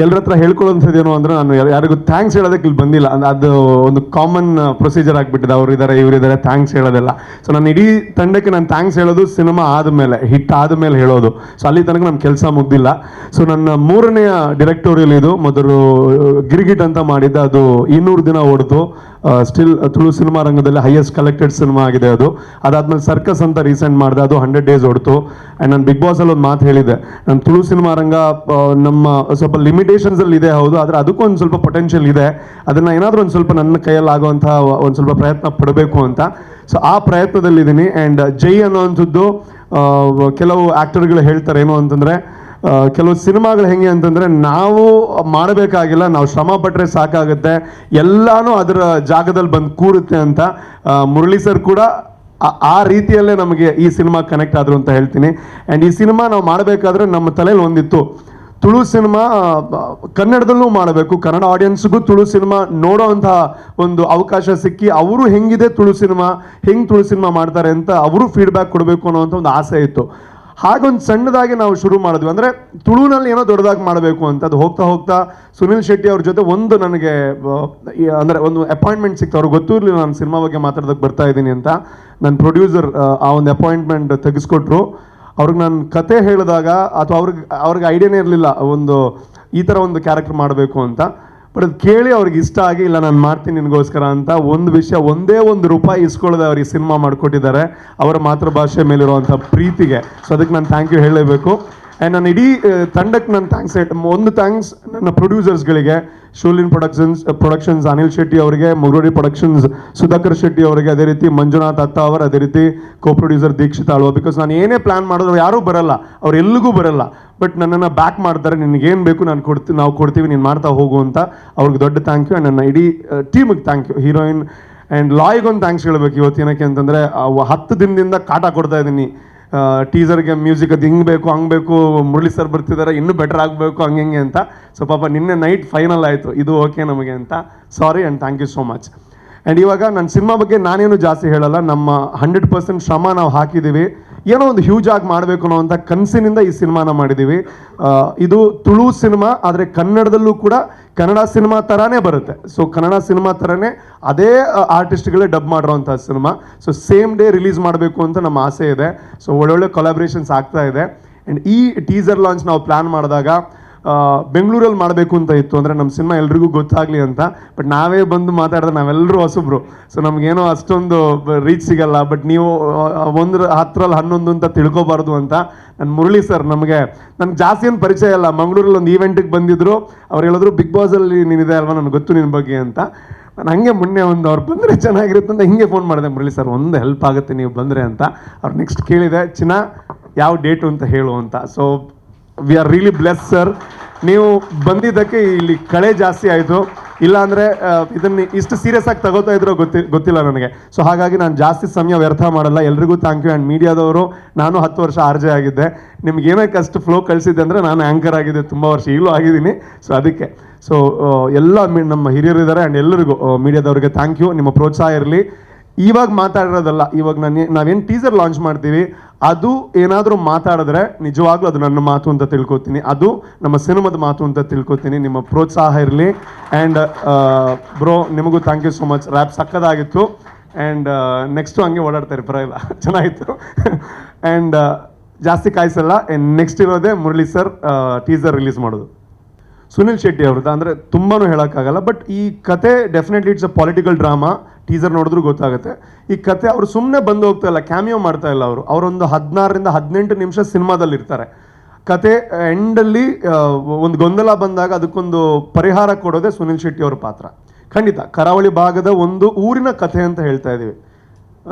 ಎಲ್ಲರ ಹತ್ರ ಹೇಳ್ಕೊಳ್ಳೋಂಥದ್ದು ಏನು ಅಂದ್ರೆ ನಾನು ಯಾರಿಗೂ ಥ್ಯಾಂಕ್ಸ್ ಹೇಳೋದಕ್ಕೆ ಇಲ್ಲಿ ಬಂದಿಲ್ಲ. ಅಂದ್- ಒಂದು ಕಾಮನ್ ಪ್ರೊಸೀಜರ್ ಆಗಿಬಿಟ್ಟಿದೆ. ಅವ್ರು ಇದ್ದಾರೆ ಇವರಿದ್ದಾರೆ ಥ್ಯಾಂಕ್ಸ್ ಹೇಳೋದಿಲ್ಲ. ಸೊ ನಾನು ಇಡೀ ತಂಡಕ್ಕೆ ನಾನು ಥ್ಯಾಂಕ್ಸ್ ಹೇಳೋದು ಸಿನಿಮಾ ಆದಮೇಲೆ ಹಿಟ್ ಆದಮೇಲೆ ಹೇಳೋದು. ಸೊ ಅಲ್ಲಿ ತನಕ ನಮ್ಮ ಕೆಲಸ ಮುಗ್ದಿಲ್ಲ. ಸೊ ನನ್ನ ಮೂರನೆಯ ಡಿರೆಕ್ಟೋರಿಯಲ್ ಇದು. ಮೊದಲು ಗಿರಿಗಿಟ್ ಅಂತ ಮಾಡಿದ್ದೆ ಅದು ಇನ್ನೂರು ದಿನ ಓಡಿತು ಸ್ಟಿಲ್ ತುಳು ಸಿನಿಮಾ ರಂಗದಲ್ಲಿ ಹೈಯೆಸ್ಟ್ ಕಲೆಕ್ಟೆಡ್ ಸಿನಿಮಾ ಆಗಿದೆ ಅದು. ಅದಾದ್ಮೇಲೆ ಸರ್ಕಸ್ ಅಂತ ರೀಸೆಂಟ್ ಮಾಡಿದೆ, ಅದು ಹಂಡ್ರೆಡ್ ಡೇಸ್ ಹೊಡ್ತು. ಆ್ಯಂಡ್ ನಾನು ಬಿಗ್ ಬಾಸ್ ಅಲ್ಲಿ ಒಂದು ಮಾತು ಹೇಳಿದೆ ನಾನು ತುಳು ಸಿನಿಮಾ ರಂಗ ನಮ್ಮ ಸ್ವಲ್ಪ ಲಿಮಿಟೇಷನ್ಸ್ ಅಲ್ಲಿ ಇದೆ ಹೌದು, ಆದರೆ ಅದಕ್ಕೂ ಒಂದು ಸ್ವಲ್ಪ ಪೊಟೆನ್ಷಿಯಲ್ ಇದೆ. ಅದನ್ನು ಏನಾದರೂ ಒಂದು ಸ್ವಲ್ಪ ನನ್ನ ಕೈಯಲ್ಲಿ ಆಗುವಂತಹ ಒಂದು ಸ್ವಲ್ಪ ಪ್ರಯತ್ನ ಪಡಬೇಕು ಅಂತ. ಸೊ ಆ ಪ್ರಯತ್ನದಲ್ಲಿದ್ದೀನಿ. ಆ್ಯಂಡ್ ಜೈ ಅನ್ನೋ ಅಂಥದ್ದು ಕೆಲವು ಆ್ಯಕ್ಟರ್ಗಳು ಹೇಳ್ತಾರೆ ಏನು ಅಂತಂದರೆ ಕೆಲವು ಸಿನಿಮಾಗಳು ಹೆಂಗೆ ಅಂತಂದ್ರೆ ನಾವು ಮಾಡಬೇಕಾಗಿಲ್ಲ, ನಾವು ಶ್ರಮ ಪಟ್ಟರೆ ಸಾಕಾಗುತ್ತೆ, ಎಲ್ಲಾನು ಅದರ ಜಾಗದಲ್ಲಿ ಬಂದು ಕೂರುತ್ತೆ ಅಂತ ಮುರಳಿ ಸರ್ ಕೂಡ ಆ- ರೀತಿಯಲ್ಲೇ ನಮಗೆ ಈ ಸಿನಿಮಾ ಕನೆಕ್ಟ್ ಆದ್ರು ಅಂತ ಹೇಳ್ತೀನಿ. ಆ್ಯಂಡ್ ಈ ಸಿನಿಮಾ ನಾವು ಮಾಡಬೇಕಾದ್ರೆ ನಮ್ಮ ತಲೆಯಲ್ಲಿ ಒಂದಿತ್ತು. ತುಳು ಸಿನಿಮಾ ಕನ್ನಡದಲ್ಲೂ ಮಾಡಬೇಕು. ಕನ್ನಡ ಆಡಿಯನ್ಸ್ಗೂ ತುಳು ಸಿನಿಮಾ ನೋಡೋವಂತಹ ಒಂದು ಅವಕಾಶ ಸಿಕ್ಕಿ, ಅವರು ಹೆಂಗಿದೆ ತುಳು ಸಿನಿಮಾ, ಹೆಂಗೆ ತುಳು ಸಿನಿಮಾ ಮಾಡ್ತಾರೆ ಅಂತ ಅವರು ಫೀಡ್ಬ್ಯಾಕ್ ಕೊಡಬೇಕು ಅನ್ನೋವಂಥ ಒಂದು ಆಸೆ ಇತ್ತು. ಹಾಗೊಂದು ಸಣ್ಣದಾಗಿ ನಾವು ಶುರು ಮಾಡಿದ್ವಿ. ಅಂದರೆ ತುಳುನಲ್ಲಿ ಏನೋ ದೊಡ್ಡದಾಗಿ ಮಾಡಬೇಕು ಅಂತ ಅದು ಹೋಗ್ತಾ ಹೋಗ್ತಾ ಸುನಿಲ್ ಶೆಟ್ಟಿ ಅವ್ರ ಜೊತೆ ಒಂದು ನನಗೆ ಅಂದರೆ ಒಂದು ಅಪಾಯಿಂಟ್ಮೆಂಟ್ ಸಿಕ್ತು. ಅವ್ರಿಗೆ ಗೊತ್ತೂ ಇರಲಿಲ್ಲ ನಾನು ಸಿನಿಮಾ ಬಗ್ಗೆ ಮಾತಾಡೋದಕ್ಕೆ ಬರ್ತಾ ಇದ್ದೀನಿ ಅಂತ. ನನ್ನ ಪ್ರೊಡ್ಯೂಸರ್ ಆ ಒಂದು ಅಪಾಯಿಂಟ್ಮೆಂಟ್ ತೆಗೆಸ್ಕೊಟ್ರು. ಅವ್ರಿಗೆ ನಾನು ಕತೆ ಹೇಳಿದಾಗ ಅಥವಾ ಅವ್ರಿಗೆ ಅವ್ರಿಗೆ ಐಡಿಯಾನೇ ಇರಲಿಲ್ಲ. ಒಂದು ಈ ಥರ ಒಂದು ಕ್ಯಾರೆಕ್ಟರ್ ಮಾಡಬೇಕು ಅಂತ. ಬಟ್ ಅದು ಕೇಳಿ ಅವ್ರಿಗೆ ಇಷ್ಟ ಆಗಿ, ಇಲ್ಲ ನಾನು ಮಾಡ್ತೀನಿ ನಿನಗೋಸ್ಕರ ಅಂತ ಒಂದು ವಿಷಯ, ಒಂದೇ ಒಂದು ರೂಪಾಯಿ ಇಸ್ಕೊಳ್ಳೋದೆ ಅವ್ರಿಗೆ ಸಿನಿಮಾ ಮಾಡಿಕೊಟ್ಟಿದ್ದಾರೆ. ಅವರ ಮಾತೃಭಾಷೆ ಮೇಲಿರುವಂಥ ಪ್ರೀತಿಗೆ. ಸೊ ಅದಕ್ಕೆ ನಾನು ಥ್ಯಾಂಕ್ ಯು ಹೇಳಲೇಬೇಕು. ಆ್ಯಂಡ್ ನಾನು ಇಡೀ ತಂಡಕ್ಕೆ ನಾನು ಥ್ಯಾಂಕ್ಸ್ ಒಂದು ಥ್ಯಾಂಕ್ಸ್ ನನ್ನ ಪ್ರೊಡ್ಯೂಸರ್ಸ್ಗಳಿಗೆ ಶೂಲಿನ್ ಪ್ರೊಡಕ್ಷನ್ಸ್ ಪ್ರೊಡಕ್ಷನ್ಸ್ ಅನಿಲ್ ಶೆಟ್ಟಿ ಅವರಿಗೆ ಮುರುಡಿ ಪ್ರೊಡಕ್ಷನ್ಸ್ ಸುಧಾಕರ್ ಶೆಟ್ಟಿ ಅವರಿಗೆ, ಅದೇ ರೀತಿ ಮಂಜುನಾಥ್ ಅತ್ತ ಅವರು, ಅದೇ ರೀತಿ co producer Dikshith Alva because ನಾನು ಏನೇ ಪ್ಲಾನ್ ಮಾಡಿದ್ರು ಯಾರೂ ಬರಲ್ಲ, ಅವ್ರು ಎಲ್ಲಿಗೂ ಬರಲ್ಲ. ಬಟ್ ನನ್ನನ್ನು ಬ್ಯಾಕ್ ಮಾಡ್ತಾರೆ ನಿನಗೇನು ಬೇಕು ನಾನು ಕೊಡ್ತೀನಿ ನಾವು ಕೊಡ್ತೀವಿ, ನೀನು ಮಾಡ್ತಾ ಹೋಗು ಅಂತ ಅವ್ರಿಗೆ ದೊಡ್ಡ ಥ್ಯಾಂಕ್ ಯು ಆ್ಯಂಡ್ ನನ್ನ ಇಡೀ ಟೀಮಿಗೆ ಥ್ಯಾಂಕ್ ಯು ಹೀರೋಯಿನ್ ಆ್ಯಂಡ್ ಲಾಯ್ಗೊಂದು ಥ್ಯಾಂಕ್ಸ್ ಹೇಳ್ಬೇಕು ಇವತ್ತೇನಕ್ಕೆ ಅಂತಂದರೆ ಹತ್ತು ದಿನದಿಂದ ಕಾಟ ಕೊಡ್ತಾ ಇದ್ದೀನಿ ಟೀಸರ್ಗೆ ಮ್ಯೂಸಿಕ್ ಅದು ಹಿಂಗೆ ಬೇಕು, ಹಂಗೆ ಬೇಕು, ಮುರಳಿ ಸರ್ ಬರ್ತಿದ್ದಾರೆ ಇನ್ನೂ ಬೆಟರ್ ಆಗಬೇಕು, ಹಂಗೆ ಹಿಂಗೆ ಅಂತ. ಸೊ ಪಾಪ ನಿನ್ನೆ ನೈಟ್ ಫೈನಲ್ ಆಯಿತು. ಇದು ಓಕೆ ನಮಗೆ ಅಂತ. Sorry and thank you so much and ಇವಾಗ ನನ್ನ ಸಿನಿಮಾ ಬಗ್ಗೆ ನಾನೇನು ಜಾಸ್ತಿ ಹೇಳಲ್ಲ, ನಮ್ಮ ಹಂಡ್ರೆಡ್ ಪರ್ಸೆಂಟ್ ಶ್ರಮ ನಾವು ಹಾಕಿದ್ದೀವಿ ಏನೋ ಒಂದು ಹ್ಯೂಜ್ ಆಗಿ ಮಾಡಬೇಕು ಅನ್ನೋವಂಥ ಕನಸಿನಿಂದ ಈ ಸಿನಿಮಾನ ಮಾಡಿದ್ದೀವಿ. ಇದು ತುಳು ಸಿನಿಮಾ, ಆದರೆ ಕನ್ನಡದಲ್ಲೂ ಕೂಡ ಕನ್ನಡ ಸಿನಿಮಾ ಥರನೇ ಬರುತ್ತೆ. ಸೊ ಕನ್ನಡ ಸಿನಿಮಾ ಥರನೇ ಅದೇ ಆರ್ಟಿಸ್ಟ್ಗಳೇ dub ಮಾಡಿರೋವಂಥ cinema. So same day release ಮಾಡಬೇಕು ಅಂತ ನಮ್ಮ ಆಸೆ ಇದೆ. ಸೊ ಒಳ್ಳೊಳ್ಳೆ ಕೊಲಾಬ್ರೇಷನ್ಸ್ ಆಗ್ತಾ ಇದೆ. ಆ್ಯಂಡ್ ಈ ಟೀಸರ್ ಲಾಂಚ್ ನಾವು ಪ್ಲ್ಯಾನ್ ಮಾಡಿದಾಗ ಬೆಂಗಳೂರಲ್ಲಿ ಮಾಡಬೇಕು ಅಂತ ಇತ್ತು. ಅಂದರೆ ನಮ್ಮ ಸಿನಿಮಾ ಎಲ್ರಿಗೂ ಗೊತ್ತಾಗಲಿ ಅಂತ. ಬಟ್ ನಾವೇ ಬಂದು ಮಾತಾಡಿದ್ರೆ ನಾವೆಲ್ಲರೂ ಹೊಸಬ್ರು. ಸೊ ನಮಗೇನೋ ಅಷ್ಟೊಂದು ರೀಚ್ ಸಿಗಲ್ಲ. ಬಟ್ ನೀವು ಒಂದ್ರ ಹತ್ತರಲ್ಲಿ ಹನ್ನೊಂದು ಅಂತ ತಿಳ್ಕೊಬಾರ್ದು ಅಂತ ನನ್ನ ಮುರಳಿ ಸರ್ ನಮಗೆ, ನನಗೆ ಜಾಸ್ತಿ ಏನು ಪರಿಚಯ ಇಲ್ಲ. ಮಂಗಳೂರಲ್ಲಿ ಒಂದು ಈವೆಂಟಿಗೆ ಬಂದಿದ್ರು. ಅವ್ರು ಹೇಳಿದ್ರು, ಬಿಗ್ ಬಾಸಲ್ಲಿ ನೀನಿದೆ ಅಲ್ವಾ? ನನಗೆ ಗೊತ್ತು ನಿನ್ನ ಬಗ್ಗೆ ಅಂತ. ನಾನು ಹಂಗೆ ಮೊನ್ನೆ ಒಂದು ಅವ್ರು ಬಂದರೆ ಚೆನ್ನಾಗಿರುತ್ತೆ ಅಂತ ಹಿಂಗೆ ಫೋನ್ ಮಾಡಿದೆ. ಮುರಳಿ ಸರ್ ಒಂದು ಹೆಲ್ಪ್ ಆಗುತ್ತೆ ನೀವು ಬಂದರೆ ಅಂತ. ಅವ್ರು ನೆಕ್ಸ್ಟ್ ಕೇಳಿದೆ, ಚಿನ್ನ, ಯಾವ ಡೇಟು ಅಂತ ಹೇಳು ಅಂತ. So we are really bless sir ನೀವು ಬಂದಿದ್ದಕ್ಕೆ ಇಲ್ಲಿ ಕಳೆ ಜಾಸ್ತಿ ಆಯಿತು. ಇಲ್ಲಾಂದರೆ ಇದನ್ನು ಇಷ್ಟು ಸೀರಿಯಸ್ ಆಗಿ ತಗೋತಾ ಇದ್ರೋ ಗೊತ್ತಿ, ಗೊತ್ತಿಲ್ಲ ನನಗೆ. ಸೊ ಹಾಗಾಗಿ ನಾನು ಜಾಸ್ತಿ ಸಮಯ ವ್ಯರ್ಥ ಮಾಡಲ್ಲ. ಎಲ್ರಿಗೂ ಥ್ಯಾಂಕ್ ಯು ಆ್ಯಂಡ್ ಮೀಡಿಯಾದವರು, ನಾನು ಹತ್ತು ವರ್ಷ ಆರ್ ಜೆ ಆಗಿದ್ದೆ. ನಿಮ್ಗೆ ಏನೇ ಕಷ್ಟ ಫ್ಲೋ ಕಳಿಸಿದ್ದೆ ಅಂದರೆ ನಾನು ಆ್ಯಂಕರ್ ಆಗಿದ್ದೆ. ತುಂಬ ವರ್ಷ ಈಗಲೂ ಆಗಿದ್ದೀನಿ. ಸೊ ಅದಕ್ಕೆ. ಸೊ ಎಲ್ಲ ನಮ್ಮ ಹಿರಿಯರಿದ್ದಾರೆ. ಆ್ಯಂಡ್ ಎಲ್ಲರಿಗೂ ಮೀಡಿಯಾದವ್ರಿಗೆ ಥ್ಯಾಂಕ್ ಯು ನಿಮ್ಮ ಪ್ರೋತ್ಸಾಹ ಇರಲಿ. ಇವಾಗ ಮಾತಾಡಿರೋದಲ್ಲ, ಇವಾಗ ನಾನು ನಾವೇನು ಟೀಸರ್ ಲಾಂಚ್ ಮಾಡ್ತೀವಿ, ಅದು ಏನಾದರೂ ಮಾತಾಡಿದ್ರೆ ನಿಜವಾಗ್ಲೂ ಅದು ನನ್ನ ಮಾತು ಅಂತ ತಿಳ್ಕೊತೀನಿ. ಅದು ನಮ್ಮ ಸಿನಿಮಾದ ಮಾತು ಅಂತ ತಿಳ್ಕೊತೀನಿ. ನಿಮ್ಮ ಪ್ರೋತ್ಸಾಹ ಇರಲಿ. ಆ್ಯಂಡ್ ಬ್ರೋ ನಿಮಗೂ thank you so much rap ಸಕ್ಕದಾಗಿತ್ತು. And next ಹಂಗೆ ಓಡಾಡ್ತಾರೆ ಪರವಾಗಿಲ್ಲ. ಚೆನ್ನಾಗಿತ್ತು. ಆ್ಯಂಡ್ ಜಾಸ್ತಿ ಕಾಯಿಸಲ್ಲ. ನೆಕ್ಸ್ಟ್ ಇರೋದೇ ಮುರಳಿ ಸರ್ ಟೀಸರ್ ರಿಲೀಸ್ ಮಾಡೋದು. ಸುನಿಲ್ ಶೆಟ್ಟಿ ಅವ್ರದ್ದು. ಅಂದರೆ ತುಂಬಾ ಹೇಳೋಕ್ಕಾಗಲ್ಲ. ಬಟ್ ಈ ಕತೆ definitely it's a political drama teaser ನೋಡಿದ್ರು ಗೊತ್ತಾಗುತ್ತೆ. ಈ ಕತೆ ಅವರು ಸುಮ್ಮನೆ ಬಂದು ಹೋಗ್ತಾ ಇಲ್ಲ ಕ್ಯಾಮಿಯೋ ಮಾಡ್ತಾ ಇಲ್ಲ ಅವರು. ಅವರೊಂದು ಹದಿನಾರರಿಂದ ಹದಿನೆಂಟು ನಿಮಿಷ ಸಿನಿಮಾದಲ್ಲಿ ಇರ್ತಾರೆ. ಕತೆ ಎಂಡಲ್ಲಿ ಒಂದು ಗೊಂದಲ ಬಂದಾಗ ಅದಕ್ಕೊಂದು ಪರಿಹಾರ ಕೊಡೋದೇ ಸುನಿಲ್ ಶೆಟ್ಟಿ ಅವ್ರ ಪಾತ್ರ. ಖಂಡಿತ ಕರಾವಳಿ ಭಾಗದ ಒಂದು ಊರಿನ ಕಥೆ ಅಂತ ಹೇಳ್ತಾ ಇದ್ದೀವಿ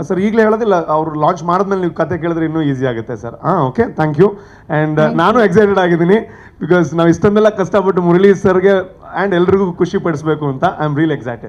ಸರ್ ಈಗಲೇ ಹೇಳೋದಿಲ್ಲ ಅವರು ಲಾಂಚ್ ಮಾಡಿದ್ಮೇಲೆ ನೀವು ಕತೆ ಕೇಳಿದ್ರೆ ಇನ್ನೂ ಈಸಿ ಆಗುತ್ತೆ ಸರ್. ಹಾಂ ಓಕೆ ಥ್ಯಾಂಕ್ ಯು ಆ್ಯಂಡ್ ನಾನು ಎಕ್ಸೈಟೆಡ್ ಆಗಿದ್ದೀನಿ ಬಿಕಾಸ್ ನಾವು ಇಷ್ಟೊಂದೆಲ್ಲ ಕಷ್ಟಪಟ್ಟು ಮುರಳಿ ಸರ್ಗೆ ಆ್ಯಂಡ್ ಎಲ್ರಿಗೂ ಖುಷಿ ಪಡಿಸ್ಬೇಕು ಅಂತ ಐ ಆಮ್ ರಿಯಲ್ ಎಕ್ಸೈಟೆಡ್